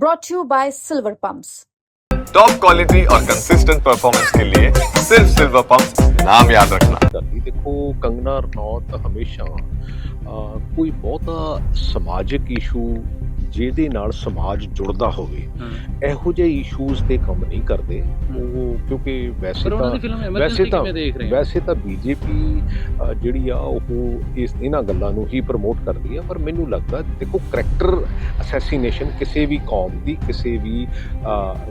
Brought you by Silver Pumps top quality और consistent performance के लिए सिर्फ़ सिल्वर पंप नाम याद रखना। देखो कंगना रनौत हमेशा आ, कोई बहुत सामाजिक इशू ਜਿਹਦੇ ਨਾਲ ਸਮਾਜ ਜੁੜਦਾ ਹੋਵੇ ਇਹੋ ਜਿਹੇ ਇਸ਼ੂਜ਼ ਤੇ ਕੰਮ ਨਹੀਂ ਕਰਦੇ। ਉਹ ਕਿਉਂਕਿ ਵੈਸੇ ਤਾਂ ਵੈਸੇ ਤਾਂ ਵੈਸੇ ਤਾਂ ਬੀਜੇਪੀ ਜਿਹੜੀ ਆ ਉਹ ਇਸ ਇਹਨਾਂ ਗੱਲਾਂ ਨੂੰ ਹੀ ਪ੍ਰਮੋਟ ਕਰਦੀ ਆ ਪਰ ਮੈਨੂੰ ਲੱਗਦਾ ਦੇਖੋ ਕਰੈਕਟਰ ਅਸੈਸੀਨੇਸ਼ਨ ਕਿਸੇ ਵੀ ਕੌਮ ਦੀ ਕਿਸੇ ਵੀ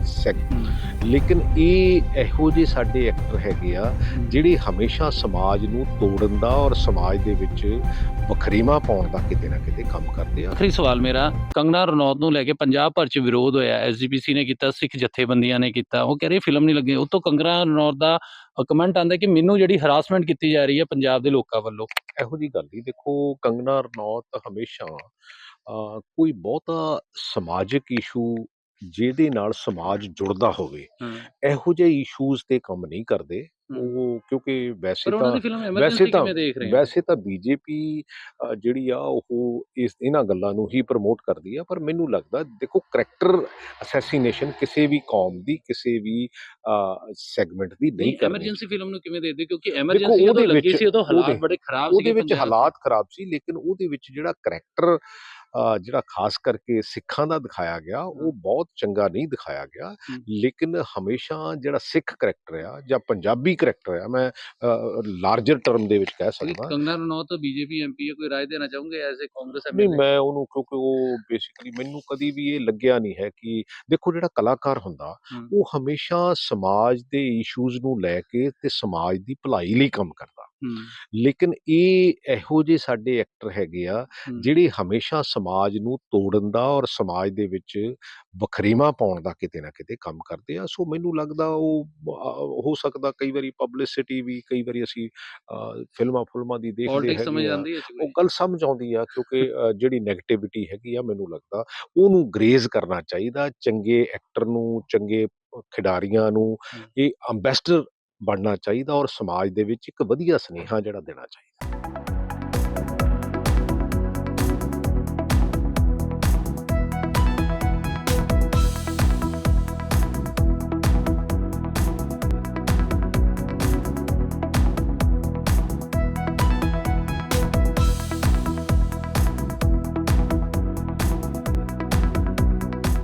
ਸੈਕਟ ਲੇਕਿਨ ਇਹ ਇਹੋ ਜਿਹੇ ਸਾਡੇ ਐਕਟਰ ਹੈਗੇ ਆ ਜਿਹੜੇ ਹਮੇਸ਼ਾ ਸਮਾਜ ਨੂੰ ਤੋੜਨ ਦਾ ਔਰ ਸਮਾਜ ਦੇ ਵਿੱਚ ਵਖਰੇਵਾ ਪਾਉਣ ਦਾ ਕਿਤੇ ਨਾ ਕਿਤੇ ਕੰਮ ਕਰਦੇ ਆ। ਆਖਰੀ ਸਵਾਲ ਮੇਰਾ ਕੰਗਨਾ ਰਣੌਤ ਨੂੰ ਲੈ ਕੇ ਪੰਜਾਬ ਭਰ ਚ ਵਿਰੋਧ ਹੋਇਆ। ਐਸਜੀਪੀਸੀ ਨੇ ਕੀਤਾ ਸਿੱਖ ਜਥੇਬੰਦੀਆਂ ਨੇ ਕੀਤਾ। ਉਹ ਕਹਿ ਰਹੇ ਫਿਲਮ ਨਹੀਂ ਲੱਗੀ। ਉਤੋਂ ਕੰਗਨਾ ਰਣੌਤ ਦਾ ਕਮੈਂਟ ਆਂਦਾ ਕਿ ਮੈਨੂੰ ਜਿਹੜੀ ਹਰਾਸਮੈਂਟ ਕੀਤੀ ਜਾ ਰਹੀ ਹੈ ਪੰਜਾਬ ਦੇ ਲੋਕਾਂ ਵੱਲੋਂ। ਇਹੋ ਜੀ ਗੱਲ ਨਹੀਂ। ਦੇਖੋ ਕੰਗਨਾ ਰਣੌਤ ਹਮੇਸ਼ਾ ਕੋਈ ਬਹੁਤਾ ਸਮਾਜਿਕ ਇਸ਼ੂ ਜਿਹਦੇ ਨਾਲ ਸਮਾਜ ਜੁੜਦਾ ਹੋਵੇ ਇਹੋ ਜਿਹੇ ਇਸ਼ੂਜ਼ ਤੇ ਕੰਮ ਨਹੀਂ ਕਰਦੇ। ਉਹ ਕਿਉਂਕਿ ਵੈਸੇ ਤਾਂ ਵੈਸੇ ਤਾਂ ਵੈਸੇ ਤਾਂ ਬੀਜੇਪੀ ਜਿਹੜੀ ਆ ਉਹ ਇਸ ਇਹਨਾਂ ਗੱਲਾਂ ਨੂੰ ਹੀ ਪ੍ਰਮੋਟ ਕਰਦੀ ਆ ਪਰ ਮੈਨੂੰ ਲੱਗਦਾ ਦੇਖੋ ਕਰੈਕਟਰ ਅਸੈਸੀਨੇਸ਼ਨ ਕਿਸੇ ਵੀ ਕੌਮ ਦੀ ਕਿਸੇ ਵੀ ਸੈਗਮੈਂਟ ਦੀ ਨਹੀਂ ਕਰਨੀ। ਐਮਰਜੈਂਸੀ ਫਿਲਮ ਨੂੰ ਕਿਵੇਂ ਦੇਖਦੇ? ਕਿਉਂਕਿ ਐਮਰਜੈਂਸੀ ਉਹਦੇ ਜਦੋਂ ਲੱਗੀ ਸੀ ਉਦੋਂ ਹਾਲਾਤ ਉਹਦੇ- ਬੜੇ ਖਰਾਬ ਉਹਦੇ ਸੀਗੇ ਵਿੱਚ ਹਾਲਾਤ ਖਰਾਬ ਸੀ ਲੇਕਿਨ ਉਹਦੇ ਵਿੱਚ ਜਿਹੜਾ ਕਰੈਕਟਰ ਜਿਹੜਾ ਖਾਸ ਕਰਕੇ ਸਿੱਖਾਂ ਦਾ ਦਿਖਾਇਆ ਗਿਆ ਉਹ ਬਹੁਤ ਚੰਗਾ ਨਹੀਂ ਦਿਖਾਇਆ ਗਿਆ। ਲੇਕਿਨ ਹਮੇਸ਼ਾ ਜਿਹੜਾ ਸਿੱਖ ਕਰੈਕਟਰ ਆ ਜਾਂ ਪੰਜਾਬੀ ਕਰੈਕਟਰ ਆ ਮੈਂ ਲਾਰਜਰ ਟਰਮ ਦੇ ਵਿੱਚ ਕਹਿ ਸਕਦਾ ਕੰਗਨਾ ਰਣੌਤ ਬੀਜੇਪੀ ਐਮਪੀ ਹੈ ਕੋਈ ਰਾਏ ਦੇਣਾ ਚਾਹੋਗੇ ਐਜ਼ ਕਾਂਗਰਸ ਨਹੀਂ MLA? ਮੈਂ ਉਹਨੂੰ ਕਿਉਂਕਿ ਉਹ ਬੇਸਿਕਲੀ ਮੈਨੂੰ ਕਦੀ ਵੀ ਇਹ ਲੱਗਿਆ ਨਹੀਂ ਹੈ ਕਿ ਦੇਖੋ ਜਿਹੜਾ ਕਲਾਕਾਰ ਹੁੰਦਾ। ਉਹ ਹਮੇਸ਼ਾ ਸਮਾਜ ਦੇ ਇਸ਼ੂਜ਼ ਨੂੰ ਲੈ ਕੇ ਤੇ ਸਮਾਜ ਦੀ ਭਲਾਈ ਲਈ ਕੰਮ ਕਰਦਾ ਲੇਕਿਨ ਇਹ ਇਹੋ ਜਿਹੇ ਸਾਡੇ ਐਕਟਰ ਹੈਗੇ ਆ। ਜਿਹੜੇ ਹਮੇਸ਼ਾ ਸਮਾਜ ਨੂੰ ਤੋੜਨ ਦਾ ਔਰ ਸਮਾਜ ਦੇ ਵਿੱਚ ਵਖਰੇਵਾ ਪਾਉਣ ਦਾ ਕਿਤੇ ਨਾ ਕਿਤੇ ਕੰਮ ਕਰਦੇ ਆ। ਸੋ ਮੈਨੂੰ ਲੱਗਦਾ ਉਹ ਹੋ ਸਕਦਾ ਕਈ ਵਾਰੀ ਪਬਲਿਸਿਟੀ ਵੀ ਕਈ ਵਾਰੀ ਅਸੀਂ ਫਿਲਮਾਂ ਫੁਲਮਾਂ ਦੀ ਦੇਖਦੇ ਸਮਝ ਹੈਗੇ ਉਹ ਗੱਲ ਸਮਝ ਆਉਂਦੀ ਆ ਕਿਉਂਕਿ ਜਿਹੜੀ 네ਗੇਟਿਵਿਟੀ ਹੈਗੀ ਆ ਮੈਨੂੰ ਲੱਗਦਾ ਉਹਨੂੰ ਗਰੇਜ਼ ਕਰਨਾ ਚਾਹੀਦਾ ਚੰਗੇ ਐਕਟਰ ਨੂੰ ਚੰਗੇ ਖਿਡਾਰੀਆਂ ਨੂੰ। ਇਹ ਅੰਬੈਸਡਰ ਬਣਨਾ ਚਾਹੀਦਾ ਔਰ ਸਮਾਜ ਦੇ ਵਿੱਚ ਇੱਕ ਵਧੀਆ ਸੁਨੇਹਾ ਜਿਹੜਾ ਦੇਣਾ ਚਾਹੀਦਾ।